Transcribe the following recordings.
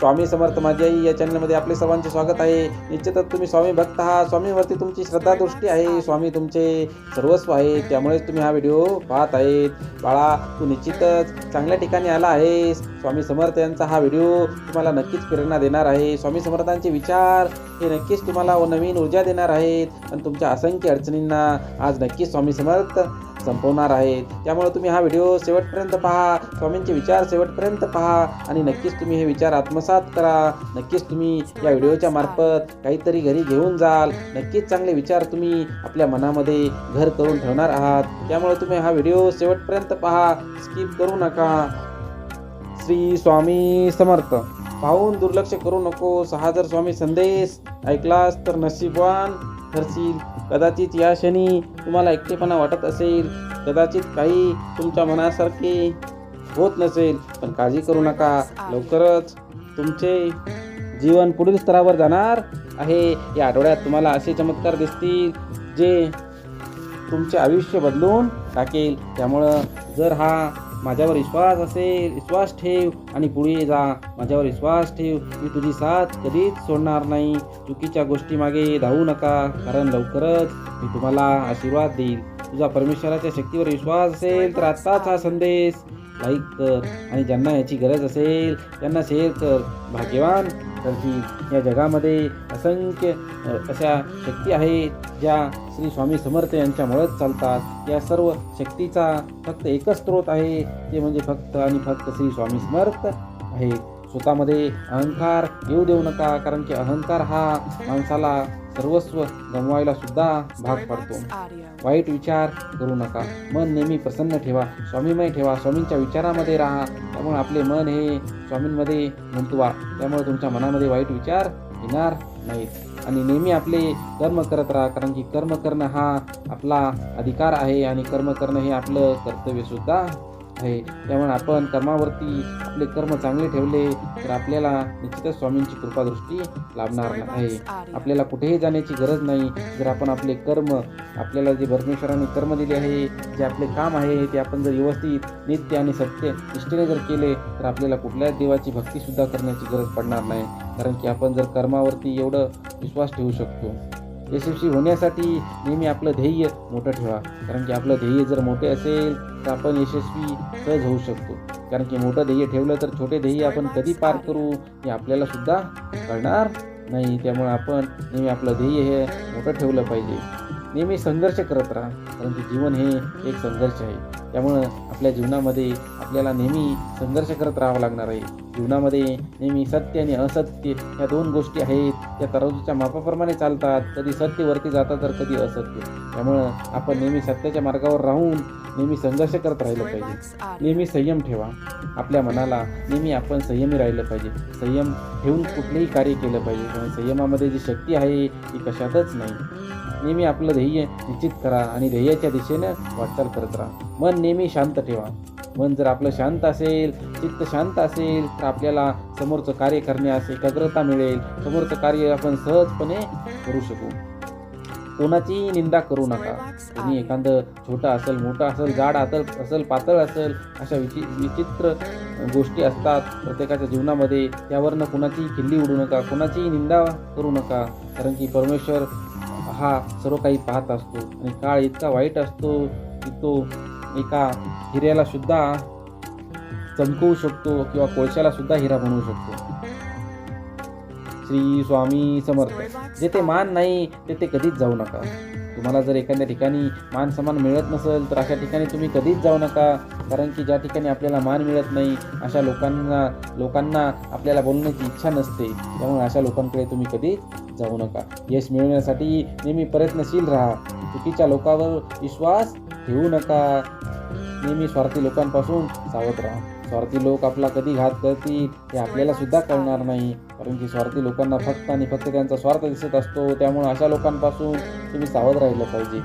स्वामी समर्थ माझी आई या चॅनलमध्ये आपले सर्वांचे स्वागत आहे. निश्चितच तुम्ही स्वामी भक्त आहात. स्वामीवरती तुमची श्रद्धादृष्टी आहे. स्वामी तुमचे सर्वस्व आहे. त्यामुळेच तुम्ही हा व्हिडिओ पाहत आहेत. बाळा तू निश्चितच चांगल्या ठिकाणी आला आहेस. स्वामी समर्थ यांचा हा व्हिडिओ तुम्हाला नक्कीच प्रेरणा देणार आहे. स्वामी समर्थांचे विचार हे नक्कीच तुम्हाला नवीन ऊर्जा देणार आहेत. आणि तुमच्या असंख्य अडचणींना आज नक्कीच स्वामी समर्थ संपवणार आहेत. त्यामुळे तुम्ही हा व्हिडिओ शेवटपर्यंत पहा. स्वामींचे विचार शेवटपर्यंत पहा. आणि नक्कीच तुम्ही हे विचार आत्मसात करा. नक्कीच तुम्ही या व्हिडिओच्या मार्फत काहीतरी घरी घेऊन जाल. नक्कीच चांगले विचार तुम्ही आपल्या मनामध्ये घर करून ठेवणार आहात. त्यामुळे तुम्ही हा व्हिडिओ शेवटपर्यंत पहा. स्किप करू नका. श्री स्वामी समर्थ. पाहून दुर्लक्ष करू नको. सहा जर स्वामी संदेश. ऐकलास तर नशीबवान ठरशील. कदाचित या क्षणी तुम्हाला एकटेपणा वाटत असेल कदाचित काही तुमच्या मनासारखे होत नसेल पण काळजी करू नका. लवकरच तुमचे जीवन पुढील स्तरावर जाणार आहे. या आठवड्यात तुम्हाला असे चमत्कार दिसतील जे तुमचे आयुष्य बदलून टाकेल. त्यामुळं जर हा माझ्यावर विश्वास असेल विश्वास ठेव आणि पुढे जा. माझ्यावर विश्वास ठेव. मी तुझी साथ कधीच सोडणार नाही. चुकीच्या गोष्टीमागे धावू नका कारण लवकरच मी तुम्हाला आशीर्वाद देईल तुझा परमेश्वराच्या शक्तीवर विश्वास असेल तर आत्ताच हा संदेश लाईक कर. आणि ज्यांना याची गरज असेल त्यांना शेअर कर. भाग्यवान तर ही या जगामध्ये असंख्य अशा शक्ती आहेत ज्या श्री स्वामी समर्थ यांच्यामुळेच चालतात. या सर्व शक्तीचा फक्त एकच स्रोत आहे ते म्हणजे फक्त आणि फक्त श्री स्वामी समर्थ आहे स्वतःमध्ये अहंकार येऊ देऊ नका कारण की अहंकार हा माणसाला सर्वस्व गमवायला सुद्धा भाग पाडतो. वाईट विचार करू नका. मन नेहमी प्रसन्न ठेवा. स्वामीमय ठेवा. स्वामींच्या विचारामध्ये राहा. त्यामुळे आपले मन हे स्वामींमध्ये गुंतवा. त्यामुळे तुमच्या मनामध्ये वाईट विचार येणार नाहीत. आणि नेहमी आपले कर्म करत राहा. कारण की कर्म करणं हा आपला अधिकार आहे आणि कर्म करणं हे आपलं कर्तव्य सुद्धा आहे. त्यामुळे आपण कर्मावरती आपले कर्म चांगले ठेवले तर आपल्याला निश्चितच स्वामींची कृपादृष्टी लाभणार आहे. आपल्याला कुठेही जाण्याची गरज नाही. जर आपण आपले कर्म आपल्याला जे परमेश्वराने कर्म दिले आहे जे आपले काम आहे ते आपण जर व्यवस्थित नित्य आणि सत्य निष्ठेने जर केले तर आपल्याला कुठल्याच देवाची भक्तीसुद्धा करण्याची गरज पडणार नाही. कारण की आपण जर कर्मावरती एवढं विश्वास ठेवू शकतो यशस्वी होण्यासाठी नेहमी आपलं ध्येय मोठं ठेवा. कारण की आपलं ध्येय जर मोठे असेल तर आपण यशस्वी सहज होऊ शकतो. कारण की मोठं ध्येय ठेवलं तर छोटे ध्येय आपण कधी पार करू हे आपल्याला सुद्धा कळणार नाही. त्यामुळे आपण नेहमी आपलं ध्येय हे मोठं ठेवलं पाहिजे. नेहमी संघर्ष करत राहा. कारण की जीवन हे एक संघर्ष आहे. त्यामुळं आपल्या जीवनामध्ये आपल्याला नेहमी संघर्ष करत राहावं लागणार आहे. जीवनामध्ये नेहमी सत्य आणि असत्य या दोन गोष्टी आहेत. त्या तराजूच्या मापाप्रमाणे चालतात. कधी सत्य वरती जातात तर कधी असत्य. त्यामुळं आपण नेहमी सत्याच्या मार्गावर राहून नेहमी संघर्ष करत राहिलं पाहिजे. नेहमी संयम ठेवा. आपल्या मनाला नेहमी आपण संयमी राहिलं पाहिजे. संयम ठेवून कुठलेही कार्य केलं पाहिजे. कारण संयमामध्ये जी शक्ती आहे ती कशातच नाही. नेहमी आपलं ध्येय निश्चित करा आणि ध्येयाच्या दिशेनं वाटचाल करत राहा. मन नेहमी शांत ठेवा. मन जर आपलं शांत असेल चित्त शांत असेल तर आपल्याला समोरचं कार्य करण्यास एकाग्रता मिळेल. समोरचं कार्य आपण सहजपणे करू शकू. कोणाचीही निंदा करू नका. तुम्ही एखादं छोटं असेल मोठं असेल जाड असेल असेल पातळ असेल अशा विचि विचित्र गोष्टी असतात प्रत्येकाच्या जीवनामध्ये त्यावरनं कुणाचीही खिल्ली उडू नका कुणाचीही निंदा करू नका. कारण की परमेश्वर हा सर्व काही पाहत असतो. आणि काळ इतका वाईट असतो की तो एका हिऱ्याला सुद्धा चमकवू शकतो किंवा कोळशाला सुद्धा हिरा बनवू शकतो. श्री स्वामी समर्थ. जेथे मान नाही तेथे कधीच जाऊ नका. तुम्हाला जर एखाद्या ठिकाणी मान सन्मान मिळत नसेल तर अशा ठिकाणी तुम्ही कधीच जाऊ नका. कारण की ज्या ठिकाणी आपल्याला मान मिळत नाही अशा लोकांना लोकांना आपल्याला बोलण्याची इच्छा नसते. त्यामुळे अशा लोकांकडे तुम्ही कधीच जाऊ नका. यश मिळवण्यासाठी नेहमी प्रयत्नशील राहा. चुकीच्या लोकांवर विश्वास ठेवू नका. नेहमी स्वार्थी लोकांपासून सावध राहा. स्वार्थी लोक आपला कधी घात करतील हे आपल्याला सुद्धा कळणार नाही. कारण की स्वार्थी लोकांना फक्त आणि फक्त त्यांचा स्वार्थ दिसत असतो त्यामुळे अशा लोकांपासून तुम्ही सावध राहिलं पाहिजे.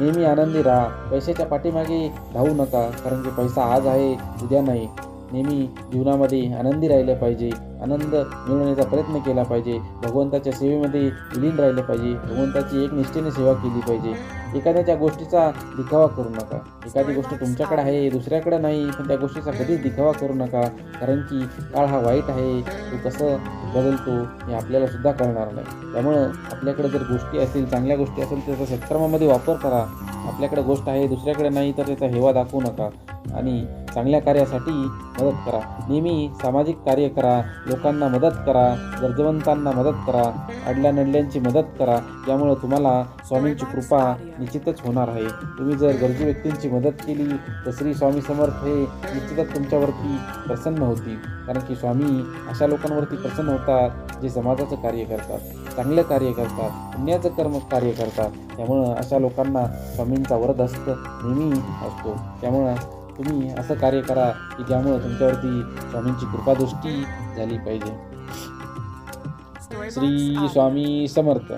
नेहमी आनंदी राहा. पैशाच्या पाठीमागे धावू नका कारण की पैसा आज आहे उद्या नाही. नेहमी जीवनामध्ये आनंदी राहिले पाहिजे. आनंद मिळवण्याचा प्रयत्न केला पाहिजे. भगवंताच्या सेवेमध्ये विलीन राहिले पाहिजे. भगवंताची एक निष्ठेने सेवा केली पाहिजे. एखाद्याच्या गोष्टीचा दिखावा करू नका. एखादी गोष्ट तुमच्याकडे आहे दुसऱ्याकडे नाही पण त्या गोष्टीचा कधीच दिखावा करू नका. कारण की काळ हा वाईट आहे. तो कसं बदलतो हे आपल्याला सुद्धा कळणार नाही. त्यामुळं आपल्याकडे जर गोष्टी असतील चांगल्या गोष्टी असेल तर त्याचा सत्कर्मामध्ये वापर करा. आपल्याकडे गोष्ट आहे दुसऱ्याकडे नाही तर त्याचा हेवा दाखवू नका. आणि चांगल्या कार्यासाठी मदत करा. नेहमी सामाजिक कार्य करा. लोकांना मदत करा. गरजवंतांना मदत करा. अडल्या नडल्यांची मदत करा. यामुळं तुम्हाला स्वामींची कृपा निश्चितच होणार आहे. तुम्ही जर गरजू व्यक्तींची मदत केली तर श्री स्वामी समर्थ हे निश्चितच तुमच्यावरती प्रसन्न होतील. कारण की स्वामी अशा लोकांवरती प्रसन्न होतात जे समाजाचं कार्य करतात चांगलं कार्य करतात पुण्याचं कर्म कार्य करतात. त्यामुळं अशा लोकांना स्वामींचा वरदस्त नेहमी असतो. त्यामुळं तुम्ही असं कार्य करा की ज्यामुळं तुमच्यावरती स्वामींची कृपादृष्टी झाली पाहिजे. श्री स्वामी समर्थ.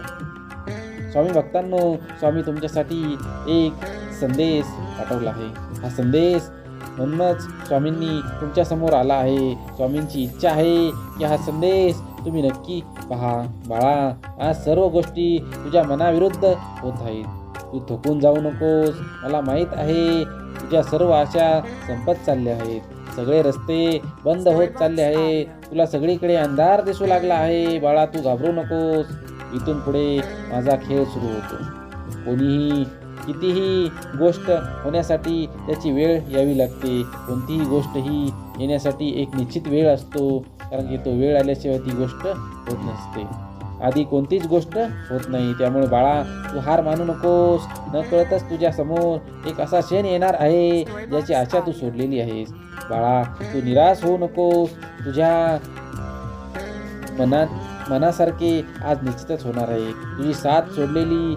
स्वामी भक्तांनो स्वामी तुमच्यासाठी एक संदेश पाठवला आहे. हा संदेश म्हणूनच स्वामींनी तुमच्यासमोर आला आहे. स्वामींची इच्छा आहे की हा संदेश तुम्ही नक्की पहा. बाळा आज सर्व गोष्टी तुझ्या मनाविरुद्ध होत आहेत. तू थकून जाऊ नकोस. मला माहीत आहे तुझ्या सर्व आशा संपत चालल्या आहेत. सगळे रस्ते बंद होत चालले आहे तुला सगळीकडे अंधार दिसू लागला आहे. बाळा तू घाबरू नकोस. इथून पुढे माझा खेळ सुरू होतो. कोणीही कितीही गोष्ट होण्यासाठी त्याची वेळ यावी लागते. कोणतीही गोष्ट ही येण्यासाठी एक निश्चित वेळ असतो. कारण की तो वेळ आल्याशिवाय ती गोष्ट होत नसते. आधी कोणतीच गोष्ट होत नाही. त्यामुळे बाळा तू हार मानू नकोस. न कळतच तुझ्या समोर एक असा क्षण येणार आहे ज्याची आशा तू सोडलेली आहेस. बाळा तू निराश होऊ नकोस. तुझ्या मनात मनासारखे आज निश्चितच होणार आहे. तुझी साथ सोडलेली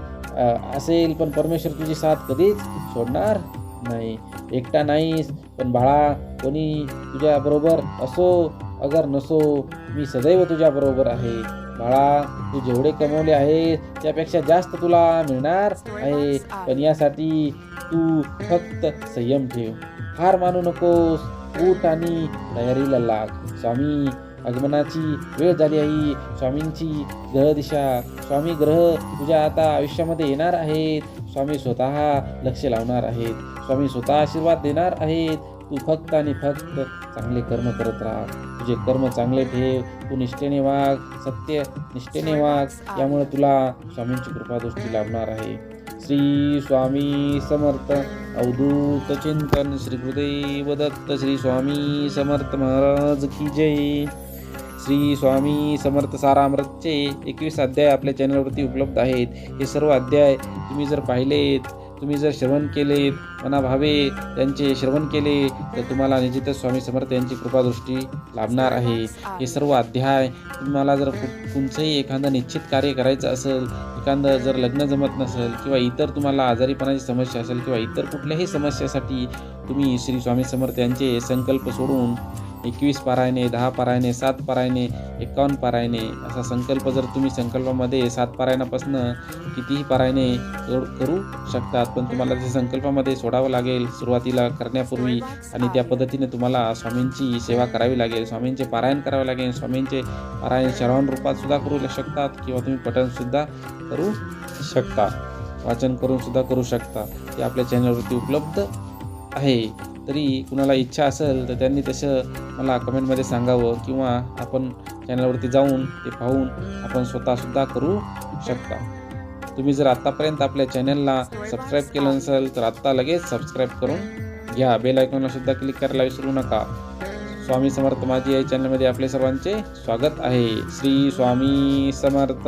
असेल पण परमेश्वर तुझी साथ कधीच सोडणार नाही. एकटा नाहीस पण बाळा कोणी तुझ्याबरोबर असो अगर नसो मी सदैव तुझ्याबरोबर आहे. बाळा तू जेवढे कमवले आहे त्यापेक्षा जास्त तुला मिळणार आहे. पण यासाठी तू फक्त संयम ठेव. हार मानू नकोस. उठ आणि तयारीला लाग. स्वामी आगमनाची वेळ झाली आहे स्वामींची ग्रह दिशा स्वामी ग्रह तुझ्या आता आयुष्यामध्ये येणार आहेत. स्वामी स्वतः लक्ष लावणार आहेत. स्वामी स्वतः आशीर्वाद देणार आहेत. तू फक्त आणि फक्त चांगले कर्म करत राहा. तुझे कर्म चांगले ठेव. तू निष्ठेने वाग. सत्य निष्ठेने वाग. यामुळे तुला स्वामींची कृपादृष्टी लाभणार आहे. श्री स्वामी समर्थ अवधूत चिंतन श्री गुरुदेव दत्त श्री स्वामी समर्थ महाराज की जय. श्री स्वामी समर्थ सारामृतचे एकवीस अध्याय आपल्या चॅनलवरती उपलब्ध आहेत. हे सर्व अध्याय तुम्ही जर पाहिलेत तुम्ही जर श्रवण केलेत मनाभावे त्यांचे श्रवण केले तर तुम्हाला निश्चितच स्वामी समर्थ यांची कृपादृष्टी लाभणार आहे. हे सर्व अध्याय तुम्हाला जर कु- एखादं निश्चित कार्य करायचं असेल एखादं जर लग्न जमत नसेल किंवा इतर तुम्हाला आजारीपणाची समस्या असेल किंवा इतर कुठल्याही समस्यासाठी तुम्ही श्री स्वामी समर्थ यांचे संकल्प सोडून एकवीस पारायणे दहा पारायणे सात पारायणे एकावन्न पारायणे असा संकल्प जर तुम्ही संकल्पामध्ये सात पारायणापासून कितीही पारायणे करू शकतात पण तुम्हाला ते संकल्पामध्ये सोडावं लागेल सुरुवातीला करण्यापूर्वी आणि त्या पद्धतीने तुम्हाला स्वामींची सेवा करावी लागेल स्वामींचे पारायण करावे लागेल स्वामींचे पारायण श्रवण रूपात सुद्धा करू शकतात किंवा तुम्ही पठणसुद्धा करू शकता वाचन करून सुद्धा करू शकता. ते आपल्या चॅनलवरती उपलब्ध आहे. तरी कुणाला इच्छा असेल तर त्यांनी तसं मला कमेंटमध्ये सांगावं किंवा आपण चॅनलवरती जाऊन ते पाहून आपण स्वतःसुद्धा करू शकता. तुम्ही जर आत्तापर्यंत आपल्या चॅनलला सबस्क्राईब केलं नसेल तर आत्ता लगेच सबस्क्राईब करून घ्या. बेल आयकॉनला सुद्धा क्लिक करायला विसरू नका. स्वामी समर्थ माझी या चॅनलमध्ये आपले सर्वांचे स्वागत आहे. श्री स्वामी समर्थ.